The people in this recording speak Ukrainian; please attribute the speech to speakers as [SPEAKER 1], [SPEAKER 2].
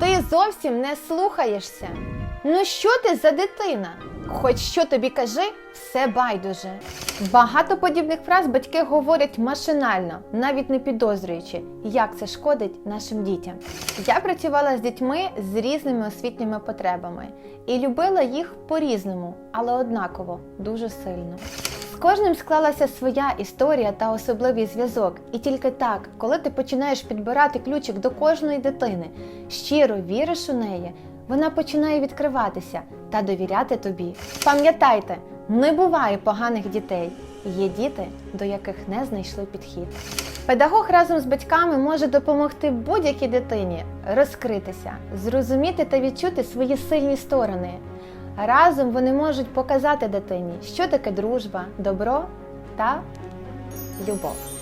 [SPEAKER 1] Ти зовсім не слухаєшся. Ну що ти за дитина? Хоч що тобі кажи, все байдуже. Багато подібних фраз батьки говорять машинально, навіть не підозрюючи, як це шкодить нашим дітям. Я працювала з дітьми з різними освітніми потребами і любила їх по-різному, але однаково дуже сильно. Кожним склалася своя історія та особливий зв'язок, і тільки так, коли ти починаєш підбирати ключик до кожної дитини, щиро віриш у неї, вона починає відкриватися та довіряти тобі. Пам'ятайте, не буває поганих дітей. Є діти, до яких не знайшли підхід. Педагог разом з батьками може допомогти будь-якій дитині розкритися, зрозуміти та відчути свої сильні сторони. Разом вони можуть показати дитині, що таке дружба, добро та любов.